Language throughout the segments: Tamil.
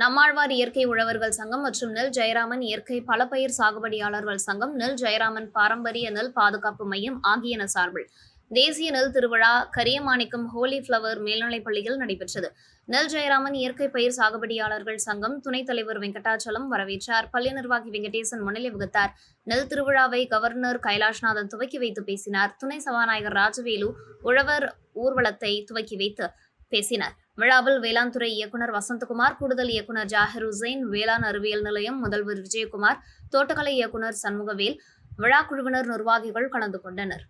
நம்மாழ்வார் இயற்கை உழவர்கள் சங்கம் மற்றும் நெல் ஜெயராமன் இயற்கை பலப்பயிர் சாகுபடியாளர்கள் சங்கம் நெல் ஜெயராமன் பாரம்பரிய நெல் பாதுகாப்பு மையம் ஆகியன சார்பில் தேசிய நெல் திருவிழா கரியமாணிக்கம் ஹோலி ஃப்ளவர் மேல்நிலைப் பள்ளியில் நடைபெற்றது. நெல் ஜெயராமன் இயற்கை பயிர் சாகுபடியாளர்கள் சங்கம் துணைத் தலைவர் வெங்கடாச்சலம் வரவேற்றார். பள்ளி நிர்வாகி வெங்கடேசன் முன்னிலை வகுத்தார். நெல் திருவிழாவை கவர்னர் கைலாஷ்நாதன் துவக்கி வைத்து பேசினார். துணை சபாநாயகர் ராஜவேலு உழவர் ஊர்வலத்தை துவக்கி வைத்து பேசினார். விழாவில் வேளாண் துறை இயக்குனர் வசந்தகுமார் கூடுதல் இயக்குனர் ஜாஹிர் உசைன் வேளாண் அறிவியல் நிலையம் முதல்வர் விஜயகுமார் தோட்டக்கலை இயக்குனர் சண்முகவேல் விழா குழுவினர் நிர்வாகிகள் கலந்து கொண்டனர்.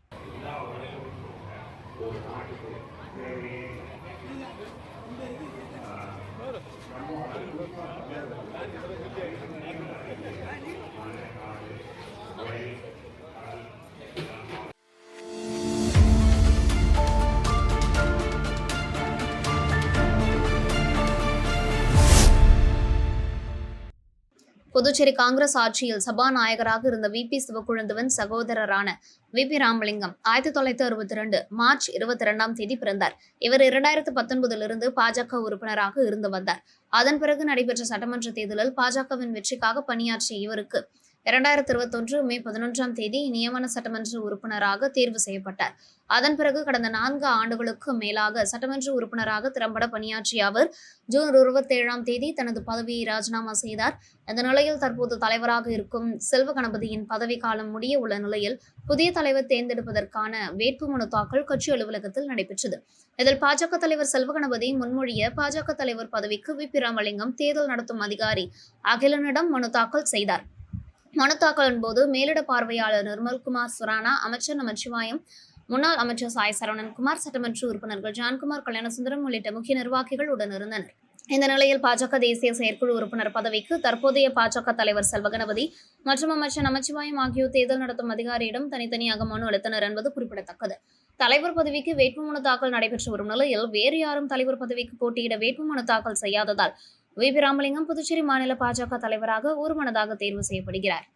புதுச்சேரி காங்கிரஸ் ஆட்சியில் சபாநாயகராக இருந்த வி. பி. சிவக்குழுந்துவன் சகோதரரான வி. பி. ராமலிங்கம் ஆயிரத்தி தொள்ளாயிரத்தி அறுபத்தி ரெண்டு மார்ச் இருபத்தி இரண்டாம் தேதி பிறந்தார். இவர் இரண்டாயிரத்து பத்தொன்பதிலிருந்து பாஜக உறுப்பினராக இருந்து வந்தார். அதன் பிறகு நடைபெற்ற சட்டமன்ற தேர்தலில் பாஜகவின் வெற்றிக்காக பணியாற்றிய இவருக்கு இரண்டாயிரத்தி இருபத்தொன்று மே பதினொன்றாம் தேதி நியமன சட்டமன்ற உறுப்பினராக தேர்வு செய்யப்பட்டார். அதன் பிறகு கடந்த நான்கு ஆண்டுகளுக்கு மேலாக சட்டமன்ற உறுப்பினராக திறம்பட பணியாற்றிய அவர் ஜூன் இருபத்தேழாம் தேதி தனது பதவியை ராஜினாமா செய்தார். இந்த நிலையில் தற்போது தலைவராக இருக்கும் செல்வ கணபதியின் பதவி காலம் முடிய உள்ள நிலையில் புதிய தலைவர் தேர்ந்தெடுப்பதற்கான வேட்புமனு தாக்கல் கட்சி அலுவலகத்தில் நடைபெற்றது. இதில் பாஜக தலைவர் செல்வ கணபதி முன்மொழிய பாஜக தலைவர் பதவிக்கு வி. பி. ராமலிங்கம் தேர்தல் நடத்தும் அதிகாரி அகிலனிடம் மனு தாக்கல் செய்தார். மனு தாக்கலின் போது மேலிட பார்வையாளர் நிர்மல்குமார் சுரானா அமைச்சர் நமச்சிவாயம் முன்னாள் அமைச்சர் சாய் சரவணன்குமார் சட்டமன்ற உறுப்பினர்கள் ஜான்குமார் கல்யாணசுந்தரம் உள்ளிட்ட முக்கிய நிர்வாகிகள் உடனிருந்தனர் இந்த நிலையில் பாஜக தேசிய செயற்குழு உறுப்பினர் பதவிக்கு தற்போதைய பாஜக தலைவர் செல்வகணபதி மற்றும் அமைச்சர் நமச்சிவாயம் ஆகியோர் தேர்தல் நடத்தும் அதிகாரியிடம் தனித்தனியாக மனு அளித்தனர் என்பது குறிப்பிடத்தக்கது. தலைவர் பதவிக்கு வேட்புமனு தாக்கல் நடைபெற்று வரும் நிலையில் வேறு யாரும் தலைவர் பதவிக்கு போட்டியிட வேட்புமனு தாக்கல் செய்யாததால் வி. பி ராமலிங்கம் புதுச்சேரி மாநில பாஜக தலைவராக ஒருமனதாக தேர்வு செய்யப்படுகிறார்.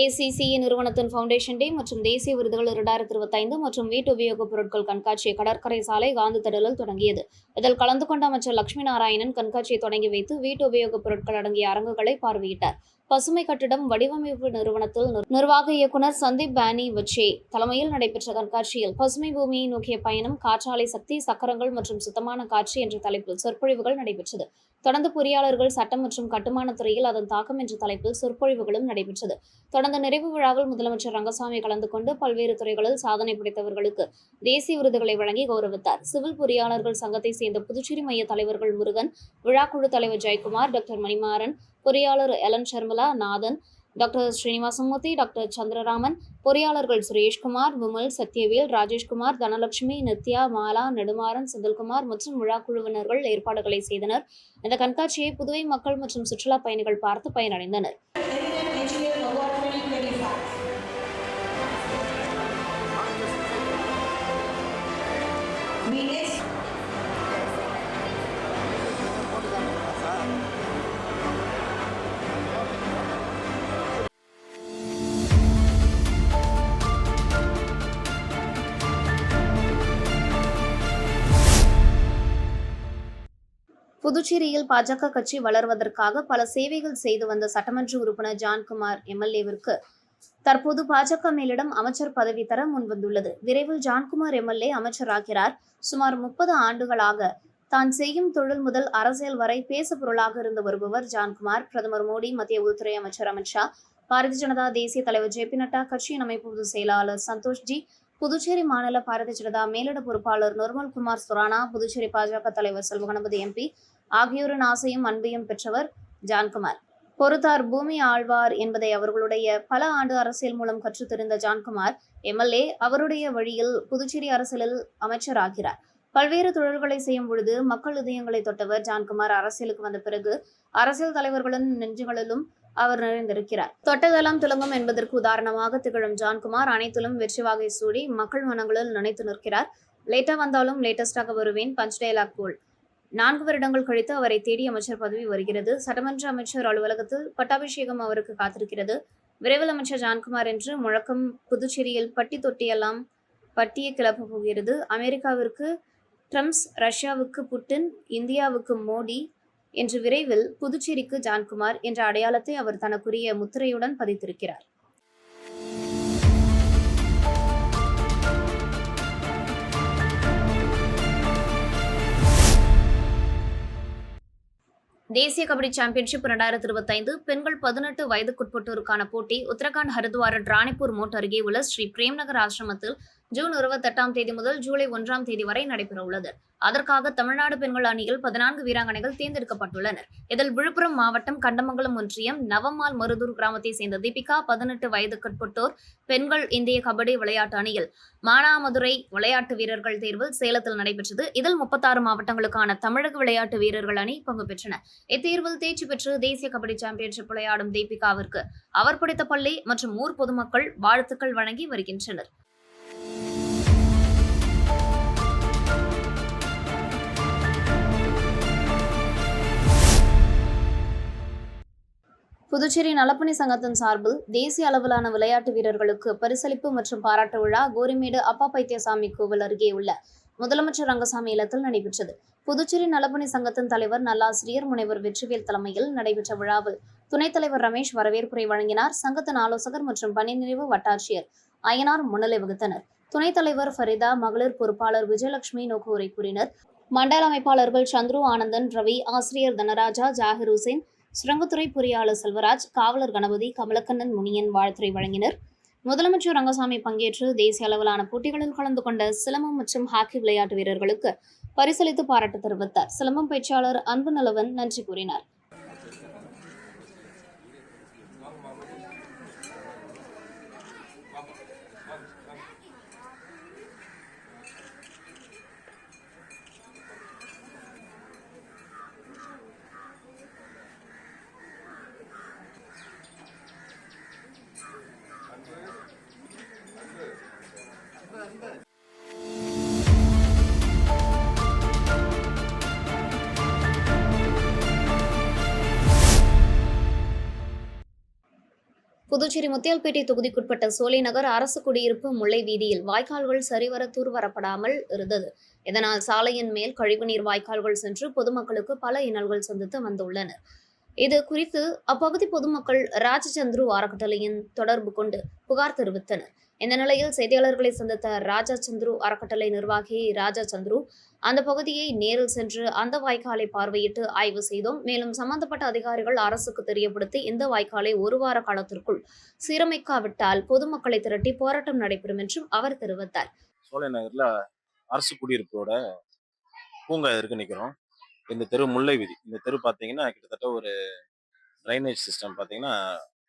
ஏசிசிஇ நிறுவனத்தின் ஃபவுண்டேஷன் டே மற்றும் தேசிய விருதுகள் இரண்டாயிரத்தி இருபத்தைந்து மற்றும் வீட்டு உபயோகப் பொருட்கள் கண்காட்சி கடற்கரை சாலை காந்தி திடலில் தொடங்கியது. இதில் கலந்து கொண்ட அமைச்சர் லட்சுமி நாராயணன் கண்காட்சியை தொடங்கி வைத்து வீட்டு உபயோகப் பொருட்கள் அடங்கிய அரங்குகளை பார்வையிட்டார். பசுமை கட்டிடம் வடிவமைப்பு நிறுவனத்தில் நிர்வாக இயக்குனர் சந்தீப் பானி வச்சே தலைமையில் நடைபெற்ற கண்காட்சியில் பசுமை பூமியை நோக்கிய பயணம் காற்றாலை சக்தி சக்கரங்கள் மற்றும் சுத்தமான காற்று என்ற தலைப்பில் சொற்பொழிவுகள் நடைபெற்றது. தொடர்ந்து பொறியாளர்கள் சட்டம் மற்றும் கட்டுமான துறையில் அதன் தாக்கம் என்ற தலைப்பில் சொற்பொழிவுகளும் நடைபெற்றது. தொடர்ந்து நிறைவு விழாவில் முதலமைச்சர் ரங்கசாமி கலந்து கொண்டு பல்வேறு துறைகளில் சாதனை படைத்தவர்களுக்கு தேசிய விருதுகளை வழங்கி கௌரவித்தார். சிவில் பொறியாளர்கள் சங்கத்தை சேர்ந்த புதுச்சேரி மைய தலைவர்கள் முருகன் விழாக்குழு தலைவர் ஜெயக்குமார் டாக்டர் மணிமாறன் பொறியாளர் எலன் ஷர்மிளா நாதன் டாக்டர் ஸ்ரீனிவாசமூர்த்தி டாக்டர் சந்திரராமன் பொறியாளர்கள் சுரேஷ்குமார் விமல் சத்யவேல் ராஜேஷ்குமார் தனலட்சுமி நித்யா மாலா நெடுமாறன் செந்தில்குமார் மற்றும் விழா குழுவினர்கள் ஏற்பாடுகளை செய்தனர். இந்த கண்காட்சியை புதுவை மக்கள் மற்றும் சுற்றுலா பயணிகள் பார்த்து பயனடைந்தனர். புதுச்சேரியில் பாஜக கட்சி வளர்வதற்காக பல சேவைகள் செய்து வந்த சட்டமன்ற உறுப்பினர் ஜான்குமார் எம்எல்ஏவிற்கு தற்போது பாஜக மேலிடம் அமைச்சர் பதவி தர முன்வந்துள்ளது. விரைவில் ஜான்குமார் எம்எல்ஏ அமைச்சராகிறார். சுமார் முப்பது ஆண்டுகளாக தான் செய்யும் தொழில் முதல் அரசியல் வரை பேச பொருளாக இருந்து வருபவர் ஜான்குமார். பிரதமர் மோடி மத்திய உள்துறை அமைச்சர் அமித்ஷா பாரதிய ஜனதா தேசிய தலைவர் ஜே பி நட்டா கட்சியின் அமைப்பு பொதுச் செயலாளர் சந்தோஷ் ஜி புதுச்சேரி மாநில பாரதிய ஜனதா மேலிட பொறுப்பாளர் நிர்மல் குமார் சுரானா புதுச்சேரி பாஜக தலைவர் செல்வகணபதி எம்பி ஆகியோரின் ஆசையும் அன்பையும் பெற்றவர் ஜான்குமார். பொறுத்தார் பூமி ஆழ்வார் என்பதை அவர்களுடைய பல ஆண்டு அரசியல் மூலம் கற்று தெரிந்த ஜான்குமார் எம்எல்ஏ அவருடைய வழியில் புதுச்சேரி அரசியலில் அமைச்சராகிறார். பல்வேறு தொழில்களை செய்யும் பொழுது மக்கள் இதயங்களை தொட்டவர் ஜான்குமார். அரசியலுக்கு வந்த பிறகு அரசியல் தலைவர்களின் நெஞ்சுகளிலும் அவர் நிறைந்திருக்கிறார். தொட்டதெல்லாம் துலங்கும் என்பதற்கு உதாரணமாக திகழும் ஜான்குமார் அனைத்திலும் வெற்றி வாகை சூடி மக்கள் மனங்களில் நினைத்து நிற்கிறார். லேட்டா வந்தாலும் லேட்டஸ்டாக வருவேன் பஞ்ச் டைலாக் போல். நான்கு வருடங்கள் கழித்து அவரை தேடி அமைச்சர் பதவி வருகிறது. சட்டமன்ற அமைச்சர் அலுவலகத்தில் பட்டாபிஷேகம் அவருக்கு காத்திருக்கிறது. விரைவில் அமைச்சர் ஜான்குமார் என்று முழக்கம் புதுச்சேரியில் பட்டி தொட்டியெல்லாம் பட்டியை கிளப்ப போகிறது. அமெரிக்காவிற்கு ட்ரம்ப்ஸ் ரஷ்யாவுக்கு புட்டின் இந்தியாவுக்கு மோடி என்று விரைவில் புதுச்சேரிக்கு ஜான்குமார் என்ற அடையாளத்தை அவர் தனக்குரிய முத்திரையுடன் பதித்திருக்கிறார். தேசிய கபடி சாம்பியன்ஷிப் இரண்டாயிரத்தி இருபத்தைந்து பெண்கள் பதினெட்டு வயதுக்குட்பட்டோருக்கான போட்டி உத்தரகாண்ட் ஹரித்வாரன் ராணிப்பூர் மோட் அருகே உள்ள ஸ்ரீ பிரேம்நகர் ஆசிரமத்தில் ஜூன் இருபத்தெட்டாம் தேதி முதல் ஜூலை ஒன்றாம் தேதி வரை நடைபெற உள்ளது அதற்காக தமிழ்நாடு பெண்கள் அணியில் பதினான்கு வீராங்கனைகள் தேர்ந்தெடுக்கப்பட்டுள்ளனர். இதில் விழுப்புரம் மாவட்டம் கண்டமங்கலம் ஒன்றியம் நவமால் மருதூர் கிராமத்தை சேர்ந்த தீபிகா பதினெட்டு வயதுக்குட்பட்டோர் பெண்கள் இந்திய கபடி விளையாட்டு அணியில் மானாமதுரை விளையாட்டு வீரர்கள் தேர்வில் சேலத்தில் நடைபெற்றது. இதில் முப்பத்தாறு மாவட்டங்களுக்கான தமிழக விளையாட்டு வீரர்கள் அணி பங்கு பெற்றன. இத்தேர்வில் தேர்ச்சி பெற்று தேசிய கபடி சாம்பியன்ஷிப் விளையாடும் தீபிகாவிற்கு அவர் படித்த பள்ளி மற்றும் ஊர் பொதுமக்கள் வாழ்த்துக்கள் வழங்கி வருகின்றனர். புதுச்சேரி நலப்பணி சங்கத்தின் சார்பில் தேசிய அளவிலான விளையாட்டு வீரர்களுக்கு பரிசளிப்பு மற்றும் பாராட்டு விழா கோரிமேடு அப்பா பைத்தியசாமி கோவில் அருகே உள்ள முதலமைச்சர் ரங்கசாமி இல்லத்தில் நடைபெற்றது. புதுச்சேரி நலப்பணி சங்கத்தின் தலைவர் நல்லாசிரியர் முனைவர் வெற்றிவேல் தலைமையில் நடைபெற்ற விழாவில் துணைத் தலைவர் ரமேஷ் வரவேற்புரை வழங்கினார். சங்கத்தின் ஆலோசகர் மற்றும் பணி நிறைவு வட்டாட்சியர் அயனார் முன்னிலை வகுத்தனர். துணைத் தலைவர் ஃபரிதா மகளிர் பொறுப்பாளர் விஜயலட்சுமி நோக்குவரை கூறினர். மண்டல அமைப்பாளர்கள் சந்துரு ஆனந்தன் ரவி ஆசிரியர் தனராஜா ஜாகிர் ஹுசேன் சுரங்கத்துறை பொறியாளர் செல்வராஜ் காவலர் கணபதி கமலக்கண்ணன் முனியன் வாழ்த்துறை வழங்கினர். முதலமைச்சர் ரங்கசாமி பங்கேற்று தேசிய அளவிலான போட்டிகளில் கலந்து கொண்ட சிலம்பம் மற்றும் ஹாக்கி விளையாட்டு வீரர்களுக்கு பரிசளித்து பாராட்டு தெரிவித்தார். சிலம்பம் பயிற்சியாளர் அன்பு நலவன் நன்றி கூறினார். புதுச்சேரி முத்தியால்பேட்டை தொகுதிக்குட்பட்ட சோலைநகர் அரசு குடியிருப்பு முல்லை வீதியில் வாய்க்கால்கள் சரிவர தூர்வரப்படாமல் இருந்தது. இதனால் சாலையின் மேல் கழிவுநீர் வாய்க்கால்கள் சென்று பொதுமக்களுக்கு பல இன்னல்கள் சந்தித்து வந்துள்ளனர். இது குறித்து அப்பகுதி பொதுமக்கள் ராஜச்சந்திரு அறக்கட்டளையின் தொடர்பு கொண்டு புகார் தெரிவித்தனர். இந்த நிலையில் செய்தியாளர்களை சந்தித்த ராஜா சந்துரு அறக்கட்டளை நிர்வாகி ராஜா சந்துரு அந்த பகுதியை நேரில் சென்று அந்த வாய்க்காலை பார்வையிட்டு ஆய்வு செய்தோம். மேலும் சம்பந்தப்பட்ட அதிகாரிகள் அரசுக்கு தெரியப்படுத்தி இந்த வாய்க்காலை ஒரு வார காலத்திற்குள் சீரமைக்காவிட்டால் பொதுமக்களை திரட்டி போராட்டம் நடைபெறும் என்றும் அவர் தெரிவித்தார். சோழநகர்ல அரசு குடியிருப்போட பூங்கா இருக்கு நிற்கிறோம் இந்த தெரு முல்லை விதி. இந்த தெரு பார்த்தீங்கன்னா கிட்டத்தட்ட ஒரு ட்ரைனேஜ் சிஸ்டம் பார்த்தீங்கன்னா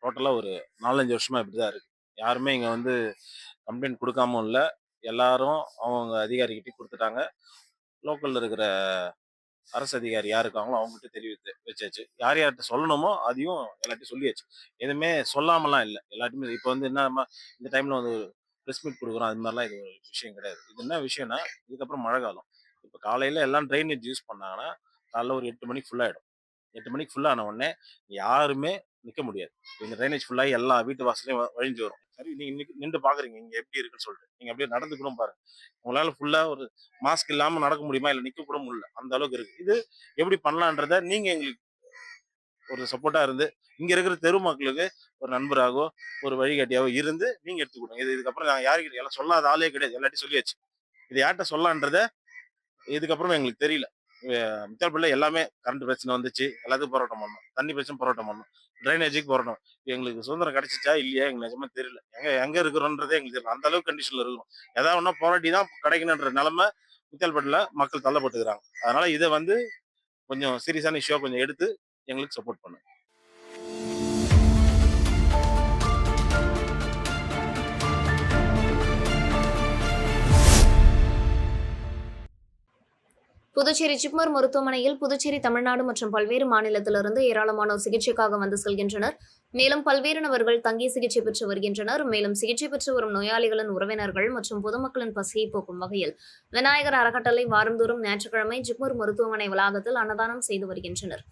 டோட்டலாக ஒரு நாலஞ்சு வருஷமா இப்படி தான் இருக்கு. யாருமே இங்கே வந்து கம்ப்ளைண்ட் கொடுக்காம இல்லை. எல்லாரும் அவங்க அதிகாரிகிட்ட கொடுத்துட்டாங்க. லோக்கலில் இருக்கிற அரசு அதிகாரி யார் இருக்காங்களோ அவங்ககிட்ட தெரிவித்து வச்சாச்சு. யார் யார்கிட்ட சொல்லணுமோ அதையும் எல்லாத்தையும் சொல்லியாச்சு. எதுவுமே சொல்லாமலாம் இல்லை. எல்லாத்தையுமே இப்போ வந்து என்ன நம்ம இந்த டைமில் வந்து ப்ரெஸ் மீட் கொடுக்குறோம். அது மாதிரிலாம் இது ஒரு விஷயம் கிடையாது. இது என்ன விஷயம்னா இதுக்கப்புறம் மழை காலம். இப்போ காலையில் எல்லாம் ட்ரைனேஜ் யூஸ் பண்ணாங்கன்னா காலைல ஒரு எட்டு மணிக்கு ஃபுல்லாகிடும் எட்டு மணிக்கு ஃபுல் ஆன உடனே யாருமே நிற்க முடியாது. இப்ப இந்த ட்ரைனேஜ் ஃபுல்லாகி எல்லா வீட்டு வாசலையும் வழிஞ்சு வரும். சரி நீங்கள் இன்னைக்கு நின்று பார்க்குறீங்க இங்கே எப்படி இருக்குன்னு சொல்லிட்டு. நீங்கள் அப்படியே நடந்து கூட பாருங்க. உங்களால் ஃபுல்லாக ஒரு மாஸ்க் இல்லாமல் நடக்க முடியுமா? இல்லை நிற்க கூட முடியல. அந்த அளவுக்கு இருக்குது இது எப்படி பண்ணலான்றத நீங்கள் எங்களுக்கு ஒரு சப்போர்ட்டாக இருந்து இங்கே இருக்கிற தெரு மக்களுக்கு ஒரு நண்பராகவோ ஒரு வழிகாட்டியாகவோ இருந்து நீங்கள் எடுத்துக்கணும். இது இதுக்கப்புறம் நாங்கள் யாருக்கிட்ட எல்லாம் சொல்லாத ஆளே கிடையாது. எல்லாத்தையும் சொல்லியாச்சு. இது யார்கிட்ட சொல்லலான்றத இதுக்கப்புறம் எங்களுக்கு தெரியல. முத்தால்பள்ள எல்லாமே கரண்ட் பிரச்சனை வந்துச்சு. எல்லாத்துக்கும் போராட்டம் பண்ணோம் தண்ணி பிரச்சனை போராட்டம் பண்ணோம் ட்ரைனேஜுக்கு போராட்டம். எங்களுக்கு சுதந்திரம் கிடைச்சிச்சா இல்லையா? எங்களுக்கு நிஜமா தெரியல. எங்க எங்க இருக்கிறோன்றதே எங்களுக்கு தெரியல. அந்த அளவுக்கு கண்டிஷன்ல இருக்கும் ஏதாவது ஒன்றும் போராட்டி தான் கிடைக்கணுன்ற நிலைமை முத்தால்பட்டில் மக்கள் தள்ளப்பட்டுக்கிறாங்க. அதனால இதை வந்து கொஞ்சம் சீரியஸான இஷ்யூ கொஞ்சம் எடுத்து எங்களுக்கு சப்போர்ட் பண்ணுங்க. புதுச்சேரி ஜிப்மர் மருத்துவமனையில் புதுச்சேரி தமிழ்நாடு மற்றும் பல்வேறு மாநிலத்திலிருந்து ஏராளமானோர் சிகிச்சைக்காக வந்து செல்கின்றனர். மேலும் பல்வேறு நபர்கள் தங்கி சிகிச்சை பெற்று வருகின்றனர். மேலும் சிகிச்சை பெற்று வரும் நோயாளிகளின் உறவினர்கள் மற்றும் பொதுமக்களின் பசியை போக்கும் வகையில் விநாயகர் அறக்கட்டளை வாரந்தோறும் ஞாயிற்றுக்கிழமை ஜிப்மர் மருத்துவமனை வளாகத்தில் அன்னதானம் செய்து வருகின்றனர்.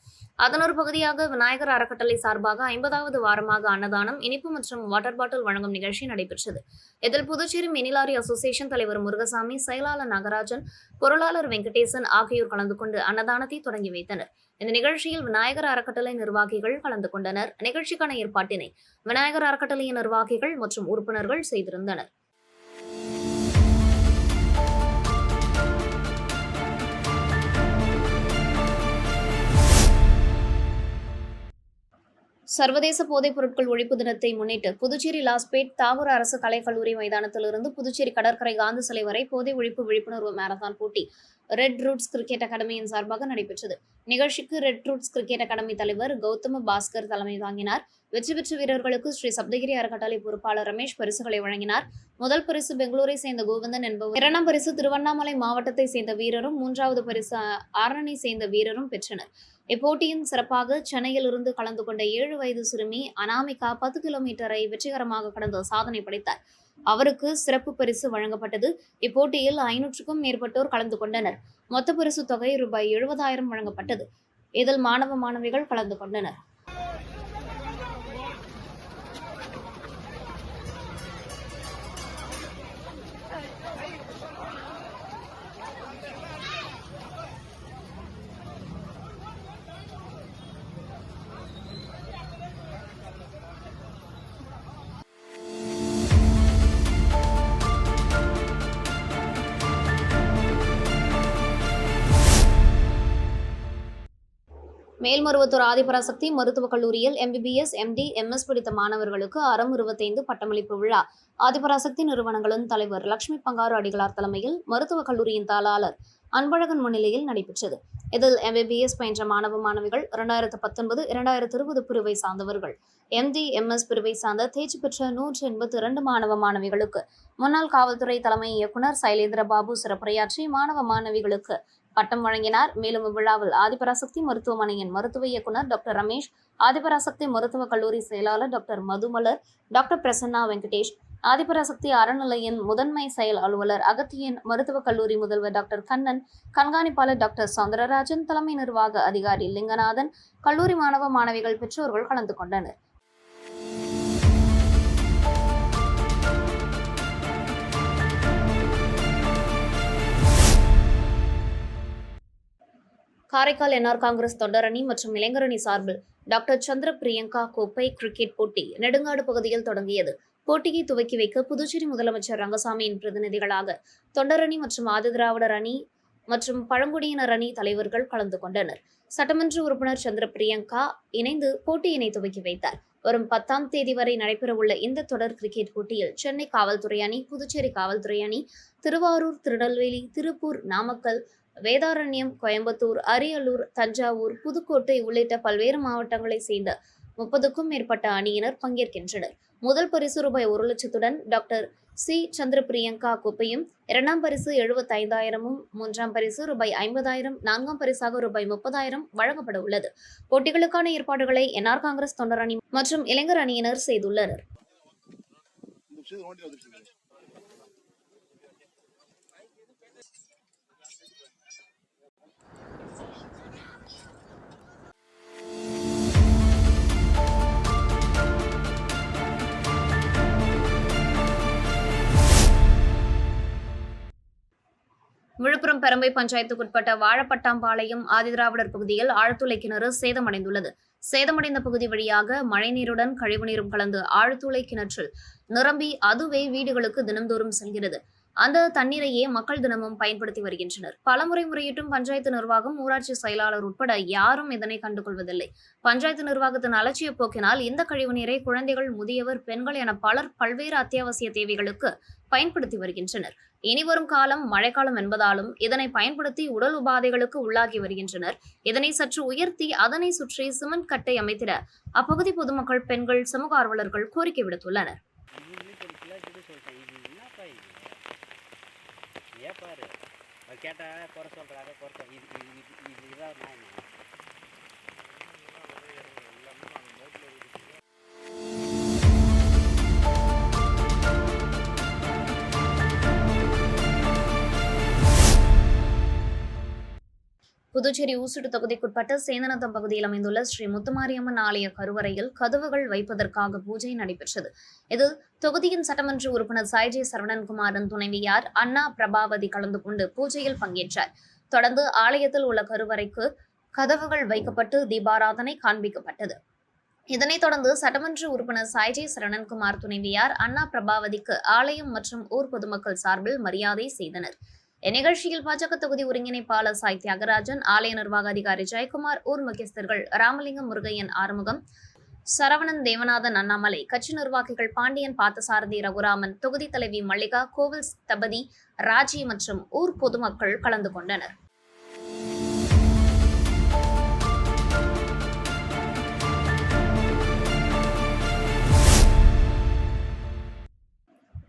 அதன் ஒரு பகுதியாக விநாயகர் அறக்கட்டளை சார்பாக ஐம்பதாவது வாரமாக அன்னதானம் இனிப்பு மற்றும் வாட்டர் பாட்டில் வழங்கும் நிகழ்ச்சி நடைபெற்றது. இதில் புதுச்சேரி மினிலாரி அசோசியேஷன் தலைவர் முருகசாமி செயலாளர் நாகராஜன் பொருளாளர் வெங்கடேசன் ஆகியோர் கலந்து கொண்டு அன்னதானத்தை தொடங்கி வைத்தனர். இந்த நிகழ்ச்சியில் விநாயகர் அறக்கட்டளை நிர்வாகிகள் கலந்து கொண்டனர். நிகழ்ச்சிக்கான ஏற்பாட்டினை விநாயகர் அறக்கட்டளையின் நிர்வாகிகள் மற்றும் உறுப்பினர்கள் செய்திருந்தனர். சர்வதேச போதைப் பொருட்கள் ஒழிப்பு தினத்தை முன்னிட்டு புதுச்சேரி லாஸ்பேட் தாவர அரசு கலைக்கல்லூரி மைதானத்திலிருந்து புதுச்சேரி கடற்கரை காந்தி சிலை வரை போதை ஒழிப்பு விழிப்புணர்வு மாரத்தான் போட்டி. ரெட் ரூட்ஸ் கிரிக்கெட் அகாடமியின் சார்பாக நடைபெற்றது. நிகழ்ச்சிக்கு ரெட் ரூட்ஸ் கிரிக்கெட் அகாடமி தலைவர் கௌதம பாஸ்கர் தலைமை தாங்கினார். வெற்றி பெற்ற வீரர்களுக்கு ஸ்ரீ சப்தகிரி அறக்கட்டளை பொறுப்பாளர் ரமேஷ் பரிசுகளை வழங்கினார். முதல் பரிசு பெங்களூரை சேர்ந்த கோவிந்தன் என்பவர் இரண்டாம் பரிசு திருவண்ணாமலை மாவட்டத்தை சேர்ந்த வீரரும் மூன்றாவது பரிசு ஆரணி சேர்ந்த வீரரும் பெற்றனர். இப்போட்டியின் சிறப்பாக சென்னையில் இருந்து கலந்து கொண்ட ஏழு வயது சிறுமி அனாமிகா பத்து கிலோமீட்டரை வெற்றிகரமாக கடந்து சாதனை படைத்தார். அவருக்கு சிறப்பு பரிசு வழங்கப்பட்டது. இப்போட்டியில் ஐநூற்றுக்கும் மேற்பட்டோர் கலந்து கொண்டனர். மொத்த பரிசு தொகை ரூபாய் எழுபதாயிரம் வழங்கப்பட்டது. இதில் மாணவ மாணவிகள் கலந்து கொண்டனர். மேல்மருவத்தூர் ஆதிபராசக்தி மருத்துவக் கல்லூரியில் எம்பிபிஎஸ் எம்டி எம்எஸ் படித்த மாணவர்களுக்கு அறம் இருபத்தைந்து பட்டமளிப்பு விழா. ஆதிபராசக்தி நிறுவனங்களின் தலைவர் லட்சுமி பங்காரு அடிகளார் தலைமையில் மருத்துவக் கல்லூரியின் தாளாளர் அன்பழகன் முன்னிலையில் நடைபெற்றது. இதில் எம்பிபிஎஸ் பயின்ற மாணவ மாணவிகள் இரண்டாயிரத்து பத்தொன்பது இரண்டாயிரத்து இருபது பிரிவை சார்ந்தவர்கள். எம்டி எம்எஸ் பிரிவை சார்ந்த தேர்ச்சி பெற்ற நூற்று எண்பத்தி இரண்டு மாணவ மாணவிகளுக்கு முன்னாள் காவல்துறை தலைமை இயக்குநர் சைலேந்திர பாபு சிறப்புரையாற்றி மாணவ மாணவிகளுக்கு பட்டம் வழங்கினார். மேலும் இவ்விழாவில் ஆதிபராசக்தி மருத்துவமனையின் மருத்துவ இயக்குநர் டாக்டர் ரமேஷ் ஆதிபராசக்தி மருத்துவக் கல்லூரி செயலாளர் டாக்டர் மதுமலர் டாக்டர் பிரசன்னா வெங்கடேஷ் ஆதிபராசக்தி அறநிலையின் முதன்மை செயல் அலுவலர் அகத்தியன் மருத்துவக் கல்லூரி முதல்வர் டாக்டர் கண்ணன் கண்காணிப்பாளர் டாக்டர் சௌந்தரராஜன் தலைமை நிர்வாக அதிகாரி லிங்கநாதன் கல்லூரி மாணவ மாணவிகள் பெற்றோர்கள் கலந்து கொண்டனர். காரைக்கால் என்ஆர் காங்கிரஸ் தொண்டரணி மற்றும் இளைஞரணி சார்பில் டாக்டர் சந்திர பிரியங்கா கோப்பை கிரிக்கெட் போட்டி நெடுங்காடு பகுதியில் தொடங்கியது. போட்டியை துவக்கி வைக்க புதுச்சேரி முதலமைச்சர் ரங்கசாமியின் பிரதிநிதிகளாக தொண்டரணி மற்றும் ஆதிதிராவிடர் அணி மற்றும் பழங்குடியினர் அணி தலைவர்கள் கலந்து கொண்டனர். சட்டமன்ற உறுப்பினர் சந்திர பிரியங்கா இணைந்து போட்டியினை துவக்கி வைத்தார். வரும் பத்தாம் தேதி வரை நடைபெறவுள்ள இந்த தொடர் கிரிக்கெட் போட்டியில் சென்னை காவல்துறை அணி புதுச்சேரி காவல்துறை அணி திருவாரூர் திருநெல்வேலி திருப்பூர் நாமக்கல் வேதாரண்யம் கோயம்புத்தூர் அரியலூர் தஞ்சாவூர் புதுக்கோட்டை உள்ளிட்ட பல்வேறு மாவட்டங்களைச் சேர்ந்த முப்பதுக்கும் மேற்பட்ட அணியினர் பங்கேற்கின்றனர். முதல் பரிசு ரூபாய் ஒரு லட்சத்துடன் டாக்டர் சி. சந்திர பிரியங்கா கோப்பையும் இரண்டாம் பரிசு எழுபத்தைந்தாயிரமும் மூன்றாம் பரிசு ரூபாய் ஐம்பதாயிரம் நான்காம் பரிசாக ரூபாய் முப்பதாயிரம் வழங்கப்பட உள்ளது. போட்டிகளுக்கான ஏற்பாடுகளை என்ஆர் காங்கிரஸ் தொண்டர் அணி மற்றும் இளைஞர் அணியினர் செய்துள்ளனர். விழுப்புரம் பெரம்பை பஞ்சாயத்துக்குட்பட்ட வாழப்பட்டாம்பாளையம் ஆதிதிராவிடர் பகுதியில் ஆழ்துளை கிணறு சேதமடைந்துள்ளது. சேதமடைந்த பகுதி வழியாக மழைநீருடன் கழிவுநீரும் கலந்து ஆழ்துளை கிணற்றில் நிரம்பி அதுவே வீடுகளுக்கு தினம்தோறும் செல்கிறது. அந்த தண்ணீரையே மக்கள் தினமும் பயன்படுத்தி வருகின்றனர். பலமுறை முறையிட்டும் பஞ்சாயத்து நிர்வாகம் ஊராட்சி செயலாளர் உட்பட யாரும் இதனை கண்டுகொள்வதில்லை. பஞ்சாயத்து நிர்வாகத்தின் அலட்சிய போக்கினால் இந்த கழிவுநீரை குழந்தைகள் முதியவர் பெண்கள் என பலர் பல்வேறு அத்தியாவசிய தேவைகளுக்கு பயன்படுத்தி வருகின்றனர். இனி வரும் காலம் மழைக்காலம் என்பதாலும் இதனை பயன்படுத்தி உடல் உபாதைகளுக்கு உள்ளாகி வருகின்றனர். இதனை சற்று உயர்த்தி அதனை சுற்றி சிமெண்ட் கட்டை அமைத்திட அப்பகுதி பொதுமக்கள் பெண்கள் சமூக ஆர்வலர்கள் கோரிக்கை விடுத்துள்ளனர் இது நீச்சல் ஃபுல்லாக கிட்ட சொல்லிட்டேன் இது என்னப்பா இது ஏன் பாரு அது கேட்டால் குறை சொல்கிறாங்க குறை இது இது இது இதுதான் நான் புதுச்சேரி ஊசுடு தொகுதிக்குட்பட்ட சேந்தனத்தம் பகுதியில் அமைந்துள்ள ஸ்ரீ முத்துமாரியம்மன் ஆலய கருவறையில் கதவுகள் வைப்பதற்காக பூஜை நடைபெற்றது. இதில் தொகுதியின் சட்டமன்ற உறுப்பினர் சாய்ஜே சரவணன்குமாரின் துணைவியார் அண்ணா பிரபாவதி கலந்து கொண்டு பூஜையில் பங்கேற்றார். தொடர்ந்து ஆலயத்தில் உள்ள கருவறைக்கு கதவுகள் வைக்கப்பட்டு தீபாராதனை காண்பிக்கப்பட்டது. இதனைத் தொடர்ந்து சட்டமன்ற உறுப்பினர் சாய்ஜே சரணன்குமார் துணைவியார் அண்ணா பிரபாவதிக்கு ஆலயம் மற்றும் ஊர் பொதுமக்கள் சார்பில் மரியாதை செய்தனர். இந்நிகழ்ச்சியில் பாஜக தொகுதி ஒருங்கிணைப்பாளர் சாய் தியாகராஜன் ஆலய நிர்வாக அதிகாரி ஜெயக்குமார் ஊர் முக்கியஸ்தர்கள் ராமலிங்கம் முருகையன் ஆறுமுகம் சரவணன் தேவநாதன் அண்ணாமலை கட்சி நிர்வாகிகள் பாண்டியன் பார்த்தசாரதி ரகுராமன் தொகுதி தலைவி மல்லிகா கோவில் ஸ்தபதி ராஜி மற்றும் ஊர் பொதுமக்கள் கலந்து கொண்டனர்.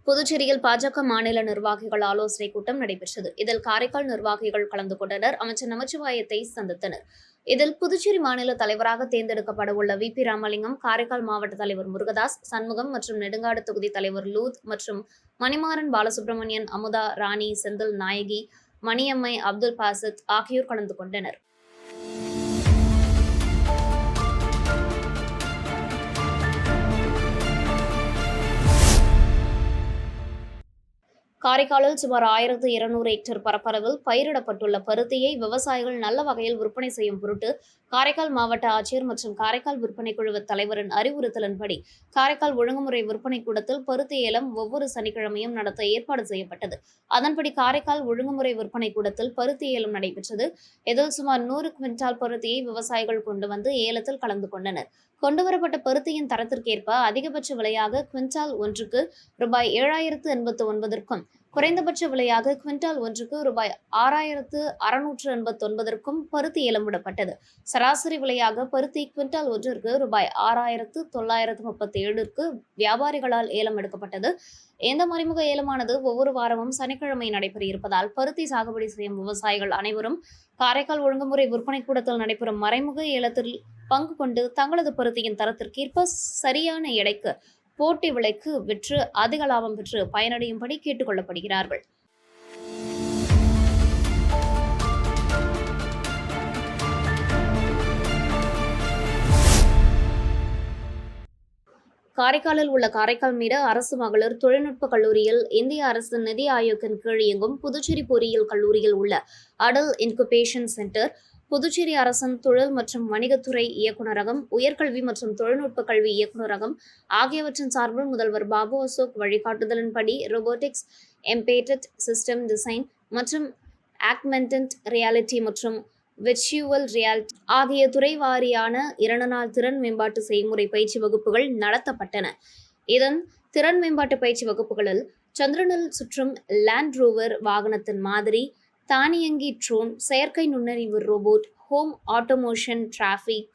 புதுச்சேரியில் பாஜக மாநில நிர்வாகிகள் ஆலோசனை கூட்டம் நடைபெற்றது. இதில் காரைக்கால் நிர்வாகிகள் கலந்து கொண்டனர். அமைச்சர் நமச்சிவாயத்தை சந்தித்தனர். இதில் புதுச்சேரி மாநில தலைவராக தேர்ந்தெடுக்கப்பட உள்ள வி. பி. ராமலிங்கம் காரைக்கால் மாவட்ட தலைவர் முருகதாஸ் சண்முகம் மற்றும் நெடுங்காடு தொகுதி தலைவர் லூத் மற்றும் மணிமாறன் பாலசுப்ரமணியன் அமுதா ராணி செந்தில் நாயகி மணியம்மை அப்துல் பாசித் ஆகியோர் கலந்து கொண்டனர். காரைக்காலில் சுமார் ஆயிரத்து இருநூறு ஹெக்டேர் பரப்பளவில் பயிரிடப்பட்டுள்ள பருத்தியை விவசாயிகள் நல்ல வகையில் விற்பனை செய்யும் பொருட்டு காரைக்கால் மாவட்ட ஆட்சியர் மற்றும் காரைக்கால் விற்பனை குழு தலைவரின் அறிவுறுத்தலின்படி காரைக்கால் ஒழுங்குமுறை விற்பனை கூடத்தில் பருத்தி ஏலம் ஒவ்வொரு சனிக்கிழமையும் நடத்த ஏற்பாடு செய்யப்பட்டது. அதன்படி காரைக்கால் ஒழுங்குமுறை விற்பனை கூடத்தில் பருத்தி ஏலம் நடைபெற்றது. இதில் சுமார் நூறு குவிண்டால் பருத்தியை விவசாயிகள் கொண்டு வந்து ஏலத்தில் கலந்து கொண்டனர். கொண்டுவரப்பட்ட பருத்தியின் தரத்திற்கேற்ப அதிகபட்ச விலையாக குவிண்டால் ஒன்றுக்கு ரூபாய் ஏழாயிரத்து எண்பத்து ஒன்பதற்கும் குறைந்தபட்ச விலையாக குவிண்டால் ஒன்றுக்கு ரூபாய் ஆறாயிரத்து அறுநூற்று எண்பத்தி ஒன்பதற்கும் பருத்தி ஏலமிடப்பட்டது சராசரி விலையாக பருத்தி குவிண்டால் ஒன்றிற்கு ரூபாய் ஆறாயிரத்து தொள்ளாயிரத்து முப்பத்தி ஏழுக்கு வியாபாரிகளால் ஏலம் எடுக்கப்பட்டது. இந்த மறைமுக ஏலமானது ஒவ்வொரு வாரமும் சனிக்கிழமை நடைபெற இருப்பதால் பருத்தி சாகுபடி செய்யும் விவசாயிகள் அனைவரும் காரைக்கால் ஒழுங்குமுறை விற்பனை கூடத்தில் நடைபெறும் மறைமுக ஏலத்தில் பங்கு கொண்டு தங்களது பருத்தியின் தரத்திற்கேற்ப சரியான எடைக்கு போட்டி விலைக்கு விற்று அதிக லாபம் பெற்று பயனடையும்படி கேட்டுக்கொள்ளப்படுகிறார்கள். காரைக்காலில் உள்ள காரைக்கால் மீது அரசு மகளிர் தொழில்நுட்ப கல்லூரியில் இந்திய அரசு நிதி ஆயோக்கின் கீழ் இயங்கும் புதுச்சேரி பொறியியல் கல்லூரியில் உள்ள அடல் இன்குபேஷன் சென்டர் புதுச்சேரி அரசின் தொழில் மற்றும் வணிகத்துறை இயக்குநரகம் உயர்கல்வி மற்றும் தொழில்நுட்ப கல்வி இயக்குநரகம் ஆகியவற்றின் சார்பில் முதல்வர் பாபு அசோக் வழிகாட்டுதலின்படி ரோபோட்டிக்ஸ் எம்பேட்டட் சிஸ்டம் டிசைன் மற்றும் ஆக்மெண்டன்ட் ரியாலிட்டி மற்றும் விர்ச்சுவல் ரியாலிட்டி. ஆகிய துறை வாரியான இரண்டு நாள் திறன் மேம்பாட்டு செய்முறை பயிற்சி வகுப்புகள் நடத்தப்பட்டன. இதன் திறன் மேம்பாட்டு பயிற்சி வகுப்புகளில் சந்திரனில் சுற்றும் லேண்ட் ரோவர் வாகனத்தின் மாதிரி தானியங்கி ட்ரோன் செயற்கை நுண்ணறிவு robot home automation traffic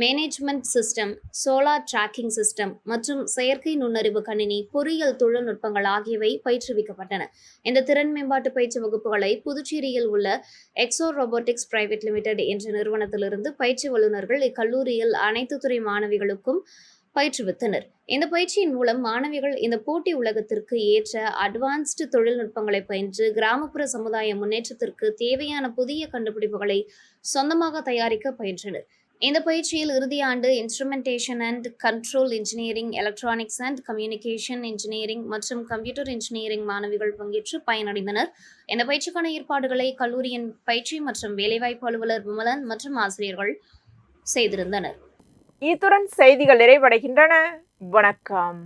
management system solar tracking system மற்றும் செயற்கை நுண்ணறிவு கணினி பொறியியல் தொழில்நுட்பங்கள் ஆகியவை பயிற்றுவிக்கப்பட்டன. இந்த திறன் மேம்பாட்டு பயிற்சி வகுப்புகளை புதுச்சேரியில் உள்ள எக்ஸோ ரோபோட்டிக்ஸ் பிரைவேட் லிமிடெட் என்ற நிறுவனத்திலிருந்து பயிற்சி வல்லுநர்கள் இக்கல்லூரியில் அனைத்து துறை மாணவிகளுக்கும் பயிற்றுவித்தனர். இந்த பயிற்சியின் மூலம் மாணவிகள் இந்த போட்டி உலகத்திற்கு ஏற்ற அட்வான்ஸ்டு தொழில்நுட்பங்களை பயின்று கிராமப்புற சமுதாய முன்னேற்றத்திற்கு தேவையான புதிய கண்டுபிடிப்புகளை சொந்தமாக தயாரிக்க பயின்றனர். இந்த பயிற்சியில் இறுதி ஆண்டு instrumentation and control engineering electronics and communication engineering மற்றும் கம்ப்யூட்டர் இன்ஜினியரிங் மாணவிகள் பங்கேற்று பயனடைந்தனர். இந்த பயிற்சிக்கான ஏற்பாடுகளை கல்லூரியின் பயிற்சி மற்றும் வேலைவாய்ப்பு அலுவலர் விமலன் மற்றும் ஆசிரியர்கள் செய்திருந்தனர். இத்துடன் செய்திகள் நிறைவடைகின்றன. வணக்கம்.